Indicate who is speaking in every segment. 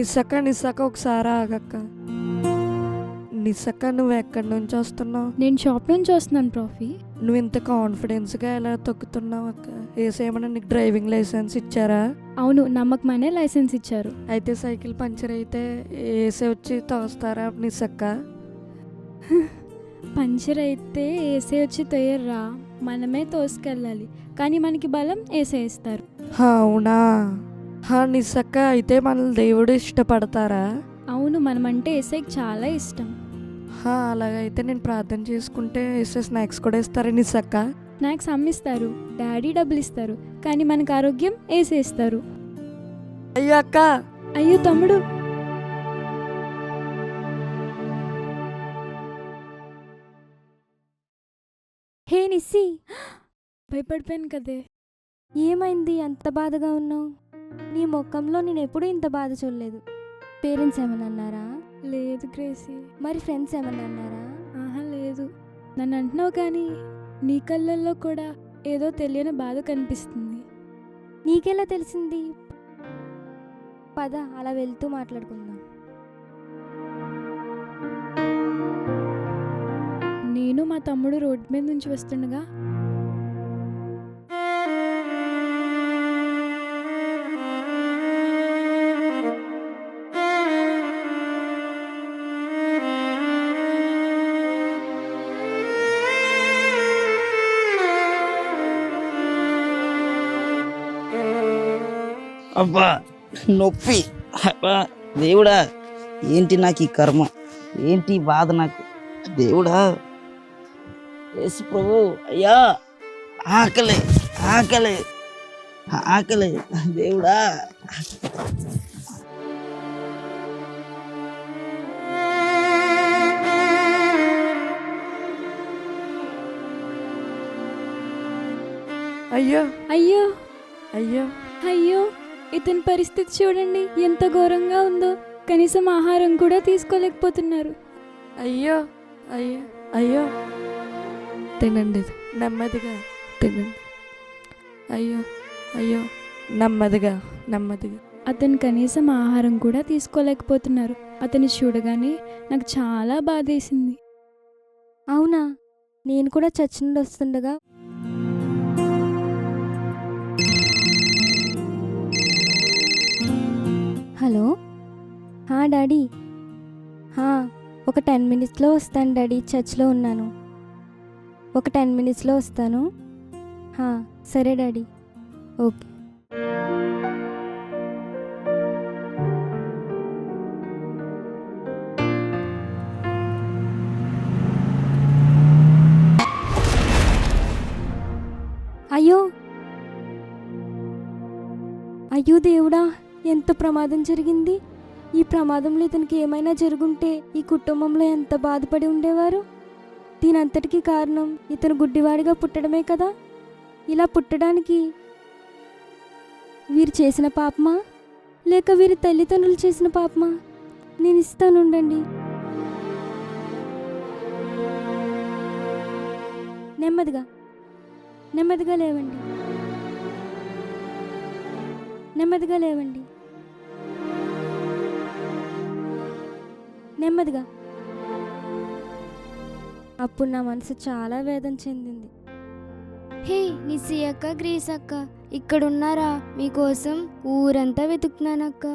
Speaker 1: నిస్సక్క నిస్సక్క ఒకసారి ఆగక్క. నిస్సక్క నువ్వు ఎక్కడి నుంచి వస్తున్నావు?
Speaker 2: నేను షాప్ నుంచి వస్తున్నాను ప్రాఫీ.
Speaker 1: నువ్వు ఇంత కాన్ఫిడెన్స్గా ఎలా తొక్కుతున్నావు అక్క? ఏసేమన్నా నీకు డ్రైవింగ్ లైసెన్స్ ఇచ్చారా?
Speaker 2: అవును నమ్మకమనే లైసెన్స్ ఇచ్చారు.
Speaker 1: అయితే సైకిల్ పంచర్ అయితే ఏసే వచ్చి తోస్తారా నిస్సక్క?
Speaker 2: పంచర్ అయితే ఏసే వచ్చి తొయ్యర్రా మనమే తోసుకెళ్ళాలి. కానీ మనకి బలం ఏసే ఇస్తారు
Speaker 1: హా, అవునా? నిస్సక్క అయితే మనల్ని దేవుడు ఇష్టపడతారా?
Speaker 2: అవును మనమంటే ఏసేకి చాలా ఇష్టం.
Speaker 1: హా, అలాగైతే నేను ప్రార్థన చేసుకుంటే వేసే స్నాక్స్ కూడా ఇస్తారా నిస్సక్క.
Speaker 2: స్నాక్స్ అమ్మిస్తారు డాడీ డబ్బులు ఇస్తారు కానీ మనకు ఆరోగ్యం ఏసే ఇస్తారు.
Speaker 1: అయ్యో అక్క.
Speaker 2: అయ్యో తమ్ముడు.
Speaker 3: హే నిస్సి.
Speaker 2: భయపడిపోయాను కదే.
Speaker 3: ఏమైంది? అంత బాధగా ఉన్నావు? నీ ముఖంలో నేను ఎప్పుడూ ఇంత బాధ చూడలేదు. పేరెంట్స్ ఏమన్నా అన్నారా?
Speaker 2: లేదు గ్రేసీ.
Speaker 3: మరి ఫ్రెండ్స్ ఏమన్నా అన్నారా?
Speaker 2: ఆహా లేదు. నన్ను అంటున్నావు కానీ నీ కళ్ళల్లో కూడా ఏదో తెలియని బాధ కనిపిస్తుంది.
Speaker 3: నీకెలా తెలిసింది? పద అలా వెళ్తూ మాట్లాడుకుందాం.
Speaker 2: నేను మా తమ్ముడు రోడ్డు మీద నుంచి వస్తుండగా
Speaker 4: అబ్బా నొప్పి. అబ్బా దేవుడా ఏంటి నాకు ఈ కర్మ? ఏంటి ఈ బాధ నాకు? దేవుడా యేసు ప్రభు అయ్యా ఆకలి ఆకలి ఆకలి దేవుడా.
Speaker 1: అయ్యో
Speaker 2: అయ్యో.
Speaker 1: అయ్యో
Speaker 2: అయ్యో. ఇతని పరిస్థితి చూడండి ఎంత ఘోరంగా ఉందో. కనీసం ఆహారం కూడా తీసుకోలేకపోతున్నారు.
Speaker 1: అయ్యో అయ్యో అయ్యో. తినండి. నెమ్మదిగా తినండి. అయ్యో అయ్యో. నెమ్మదిగా నెమ్మదిగా.
Speaker 2: అతను కనీసం ఆహారం కూడా తీసుకోలేకపోతున్నారు. అతన్ని చూడగానే నాకు చాలా బాధేసింది.
Speaker 3: అవునా? నేను కూడా చర్చ్ నుండి వస్తుండగా డాడీ? హా ఒక టెన్ మినిట్స్లో వస్తాను డాడీ చర్చ్లో ఉన్నాను. ఒక టెన్ మినిట్స్లో వస్తాను. హా సరే డాడీ. ఓకే. అయ్యో! అయ్యో దేవుడా ఎంత ప్రమాదం జరిగింది? ఈ ప్రమాదంలో ఇతనికి ఏమైనా జరుగుంటే ఈ కుటుంబంలో ఎంత బాధపడి ఉండేవారు? దీనంతటికీ కారణం ఇతను గుడ్డివాడిగా పుట్టడమే కదా? ఇలా పుట్టడానికి వీరు చేసిన పాపమా? లేక వీరి తల్లిదండ్రులు చేసిన పాపమా? నేను ఇస్తానుండండి. నెమ్మదిగా నెమ్మదిగా లేవండి. నెమ్మదిగా లేవండి. నెమ్మదిగా. అప్పుడు నా మనసు చాలా వేదన చెందింది.
Speaker 5: హే నిస్సి అక్క గ్రీస్ అక్క ఇక్కడున్నారా? మీకోసం ఊరంతా వెతుకుతున్నానక్క.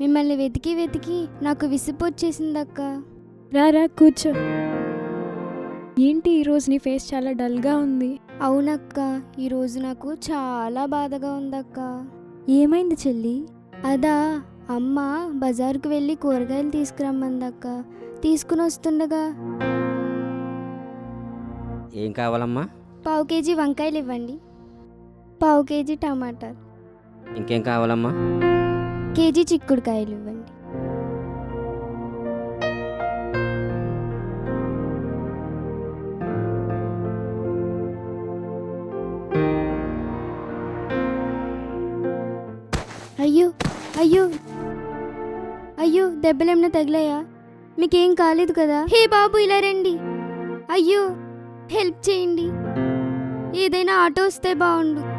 Speaker 5: మిమ్మల్ని వెతికి వెతికి నాకు విసిపొచ్చేసిందక్క.
Speaker 2: రారా కూర్చో. ఏంటి ఈరోజు నీ ఫేస్ చాలా డల్గా ఉంది?
Speaker 5: అవునక్క ఈరోజు నాకు చాలా బాధగా ఉందక్క.
Speaker 3: ఏమైంది చెల్లి?
Speaker 5: అదా అమ్మ బజారుకు వెళ్ళి కూరగాయలు తీసుకురమ్మందక్క. తీసుకుని వస్తుండగా.
Speaker 6: ఏం కావాలమ్మా?
Speaker 5: పావు కేజీ వంకాయలు ఇవ్వండి. పావు కేజీ టమాటాలు.
Speaker 6: ఇంకేం కావాలమ్మా?
Speaker 5: కేజీ చిక్కుడుకాయలు ఇవ్వండి. దెబ్బలేమైనా తగిలాయా? మీకేం కాలేదు కదా? హే బాబు ఇలా రండి. అయ్యో హెల్ప్ చేయండి. ఏదైనా ఆటో వస్తే బాగుండు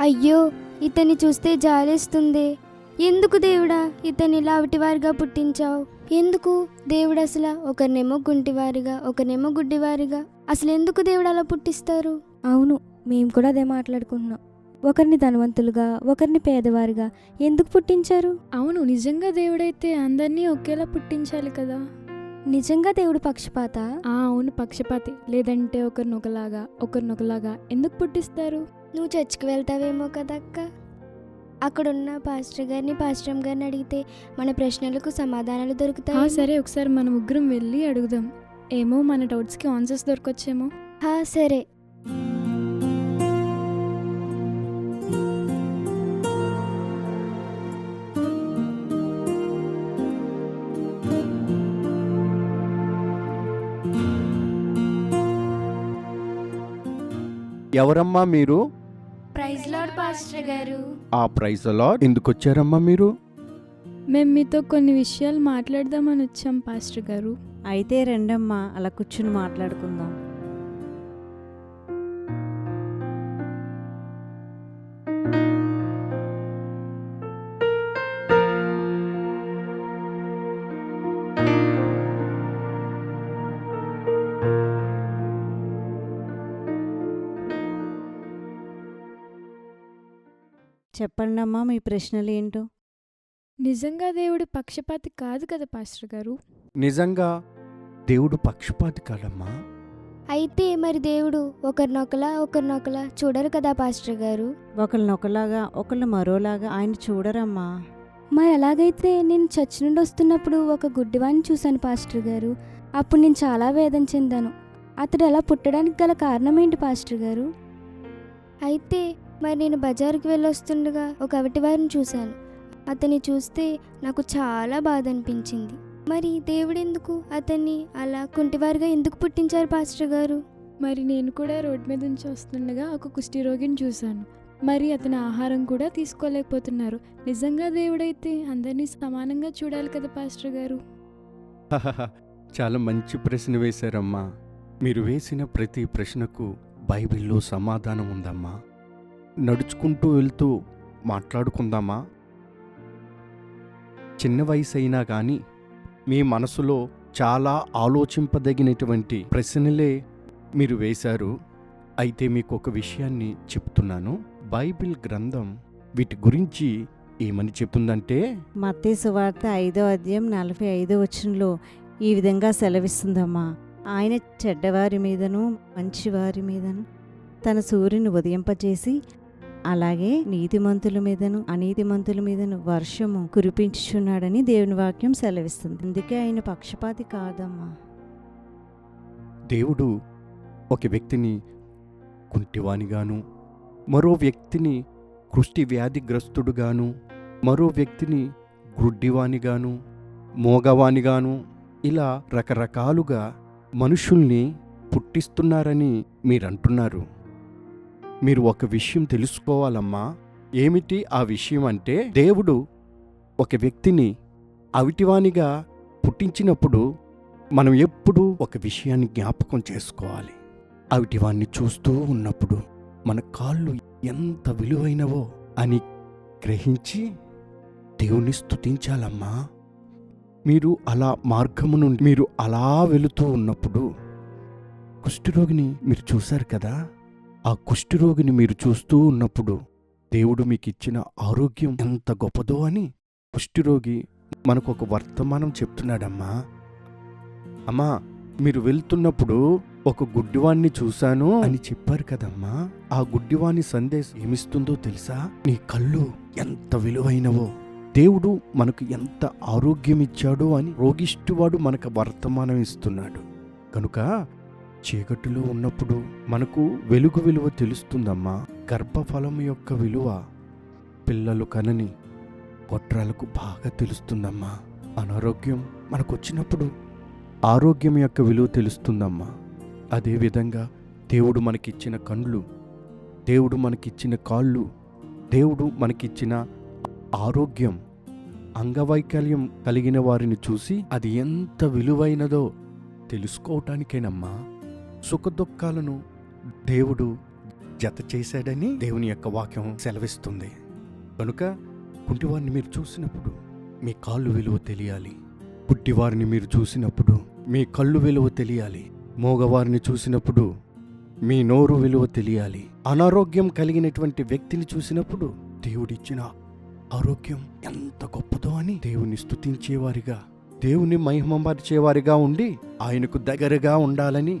Speaker 5: అయ్యో ఇతన్ని చూస్తే జాలేస్తుంది. ఎందుకు దేవుడా ఇతన్ని లావిటివారిగా పుట్టించావు? ఎందుకు? దేవుడు అసలు ఒకరినేమో గుంటివారిగా ఒకరినేమో గుడ్డివారిగా. అసలు ఎందుకు దేవుడు అలా పుట్టిస్తారు?
Speaker 3: అవును మేము కూడా అదే మాట్లాడుకుంటున్నాం. ఒకరిని ధనవంతులుగా ఒకరిని పేదవారిగా ఎందుకు పుట్టించారు?
Speaker 2: అవును నిజంగా దేవుడైతే అందరినీ ఒకేలా పుట్టించాలి కదా.
Speaker 3: నిజంగా దేవుడు పక్షపాత?
Speaker 2: ఆ అవును పక్షపాతి. లేదంటే ఒకరినొకలాగా ఒకరినొకలాగా ఎందుకు పుట్టిస్తారు?
Speaker 5: నువ్వు చర్చికి వెళ్తావేమో కదా అక్క అక్కడున్న పాస్టర్ గారిని పాస్టర్ గారిని అడిగితే మన ప్రశ్నలకు సమాధానాలు దొరుకుతాయి.
Speaker 2: సరే ఒకసారి మన ముగ్గురం వెళ్ళి అడుగుదాం. ఏమో మన డౌట్స్కి ఆన్సర్స్ దొరకొచ్చేమో.
Speaker 5: సరే.
Speaker 7: ఎవరమ్మా మీరు?
Speaker 5: ప్రైజ్ లార్డ్ పాస్టర్ గారు.
Speaker 7: ఆ ప్రైజ్ అలాట్ ఎందుకు వచ్చారమ్మా మీరు?
Speaker 2: మేము మీతో కొన్ని విషయాలు మాట్లాడదామని వచ్చాం పాస్టర్ గారు.
Speaker 8: అయితే రెండమ్మా అలా కూర్చుని మాట్లాడుకుందాం. చెప్పండమ్మా మీ ప్రశ్నలు ఏంటో
Speaker 2: నిజంగా దేవుడు పక్షపాతి కాదు కదా పాస్టర్ గారు?
Speaker 7: నిజంగా దేవుడు పక్షపాతి కాదమ్మా?
Speaker 5: అయితే మరి దేవుడు ఒకరినొకలా ఒకరినొకలా చూడరు కదా పాస్టర్ గారు?
Speaker 8: ఒకళ్ళనొకలాగా ఒకళ్ళు మరోలాగా ఆయన చూడరమ్మా.
Speaker 3: మరి అలాగైతే నేను చర్చ్ నుండి వస్తున్నప్పుడు ఒక గుడ్డివాడిని చూశాను పాస్టర్ గారు. అప్పుడు నేను చాలా వేదన చెందాను. అతడు అలా పుట్టడానికి గల కారణం ఏంటి పాస్టర్ గారు?
Speaker 5: అయితే మరి నేను బజారుకి వెళ్ళొస్తుండగా ఒక అవిటి వారిని చూశాను. అతన్ని చూస్తే నాకు చాలా బాధ అనిపించింది మరి దేవుడు ఎందుకు అతన్ని అలా కుంటివారిగా ఎందుకు పుట్టించారు పాస్టర్ గారు?
Speaker 2: మరి నేను కూడా రోడ్ మీద నుంచి వస్తుండగా ఒక కుష్టి రోగిని చూశాను. మరి అతని ఆహారం కూడా తీసుకోలేకపోతున్నారు. నిజంగా దేవుడైతే అందరినీ సమానంగా చూడాలి కదా పాస్టర్ గారు?
Speaker 7: చాలా మంచి ప్రశ్న వేశారమ్మా. మీరు వేసిన ప్రతి ప్రశ్నకు బైబిల్లో సమాధానం ఉందమ్మా. నడుచుకుంటూ వెళ్తూ మాట్లాడుకుందామా? చిన్న వయసు అయినా కానీ మీ మనసులో చాలా ఆలోచింపదగినటువంటి ప్రశ్నలే మీరు వేశారు. అయితే మీకు ఒక విషయాన్ని చెప్తున్నాను. బైబిల్ గ్రంథం వీటి గురించి ఏమని చెప్తుందంటే
Speaker 8: మత్తయి సువార్త ఐదో అధ్యాయం నలభై ఐదో వచనంలో ఈ విధంగా సెలవిస్తుందమ్మా. ఆయన చెడ్డవారి మీదను మంచివారి మీదను తన సూర్యుని ఉదయింపజేసి అలాగే నీతిమంతుల మీదను అనీతిమంతుల మీదను వర్షము కురిపించుచున్నాడని దేవుని వాక్యం సెలవిస్తుంది. అందుకే ఆయన పక్షపాతి కాదమ్మా.
Speaker 7: దేవుడు ఒక వ్యక్తిని కుంటివానిగాను మరో వ్యక్తిని కృష్టి వ్యాధిగ్రస్తుడుగాను మరో వ్యక్తిని గుడ్డివానిగాను మోగవానిగాను ఇలా రకరకాలుగా మనుషుల్ని పుట్టిస్తున్నారని మీరంటున్నారు. మీరు ఒక విషయం తెలుసుకోవాలమ్మా. ఏమిటి ఆ విషయం అంటే దేవుడు ఒక వ్యక్తిని అవిటివానిగా పుట్టించినప్పుడు మనం ఎప్పుడూ ఒక విషయాన్ని జ్ఞాపకం చేసుకోవాలి. అవిటివాన్ని చూస్తూ ఉన్నప్పుడు మన కాళ్ళు ఎంత విలువైనవో అని గ్రహించి దేవుణ్ణి స్థుతించాలమ్మా మీరు అలా మార్గము నుండి మీరు అలా వెళుతూ ఉన్నప్పుడు కుష్ఠరోగిని మీరు చూశారు కదా? ఆ కుష్ఠరోగిని మీరు చూస్తూ ఉన్నప్పుడు దేవుడు మీకు ఇచ్చిన ఆరోగ్యం ఎంత గొప్పదో అని కుష్ఠరోగి మనకు ఒక వర్తమానం చెప్తున్నాడమ్మా. అమ్మా మీరు వెళ్తున్నప్పుడు ఒక గుడ్డివాణ్ణి చూశాను అని చెప్పారు కదమ్మా. ఆ గుడ్డివాణి సందేశం ఏమిస్తుందో తెలుసా? నీ కళ్ళు ఎంత విలువైనవో. దేవుడు మనకు ఎంత ఆరోగ్యం ఇచ్చాడో అని రోగిష్టివాడు మనకు వర్తమానం ఇస్తున్నాడు. కనుక చీకటిలో ఉన్నప్పుడు మనకు వెలుగు విలువ తెలుస్తుందమ్మా. గర్భఫలం యొక్క విలువ పిల్లలు కనని గొట్రాలకు బాగా తెలుస్తుందమ్మా. అనారోగ్యం మనకొచ్చినప్పుడు ఆరోగ్యం యొక్క విలువ తెలుస్తుందమ్మా. అదేవిధంగా దేవుడు మనకిచ్చిన కండ్లు దేవుడు మనకిచ్చిన కాళ్ళు దేవుడు మనకిచ్చిన ఆరోగ్యం అంగవైకల్యం కలిగిన వారిని చూసి అది ఎంత విలువైనదో తెలుసుకోవటానికేనమ్మా. సుఖదుఖాలను దేవుడు జత చేశాడని దేవుని యొక్క వాక్యం సెలవిస్తుంది. కనుక కుంటివారిని మీరు చూసినప్పుడు మీ కాళ్ళు విలువ తెలియాలి. పుట్టివారిని మీరు చూసినప్పుడు మీ కళ్ళు విలువ తెలియాలి. మోగవారిని చూసినప్పుడు మీ నోరు విలువ తెలియాలి. అనారోగ్యం కలిగినటువంటి వ్యక్తిని చూసినప్పుడు దేవుడిచ్చిన ఆరోగ్యం ఎంత గొప్పదో అని దేవుని స్థుతించేవారిగా దేవుని మహిమపరిచేవారిగా ఉండి ఆయనకు దగ్గరగా ఉండాలని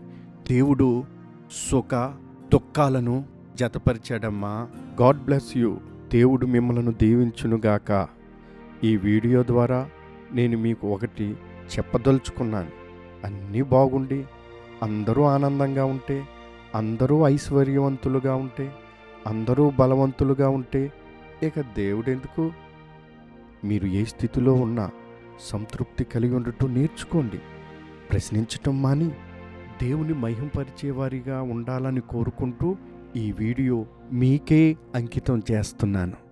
Speaker 7: దేవుడు సుఖ దుఃఖాలను జతపరిచాడమ్మా. God bless you. దేవుడు మిమ్మలను దీవించునుగాక. ఈ వీడియో ద్వారా నేను మీకు ఒకటి చెప్పదలుచుకున్నాను. అన్నీ బాగుండి అందరూ ఆనందంగా ఉంటే అందరూ ఐశ్వర్యవంతులుగా ఉంటే అందరూ బలవంతులుగా ఉంటే ఇక దేవుడెందుకు? మీరు ఏ స్థితిలో ఉన్నా సంతృప్తి కలిగి ఉండటం నేర్చుకోండి. ప్రశ్నించటం మాని దేవుని మహింపరిచేవారిగా ఉండాలని కోరుకుంటూ ఈ వీడియో మీకే అంకితం చేస్తున్నాను.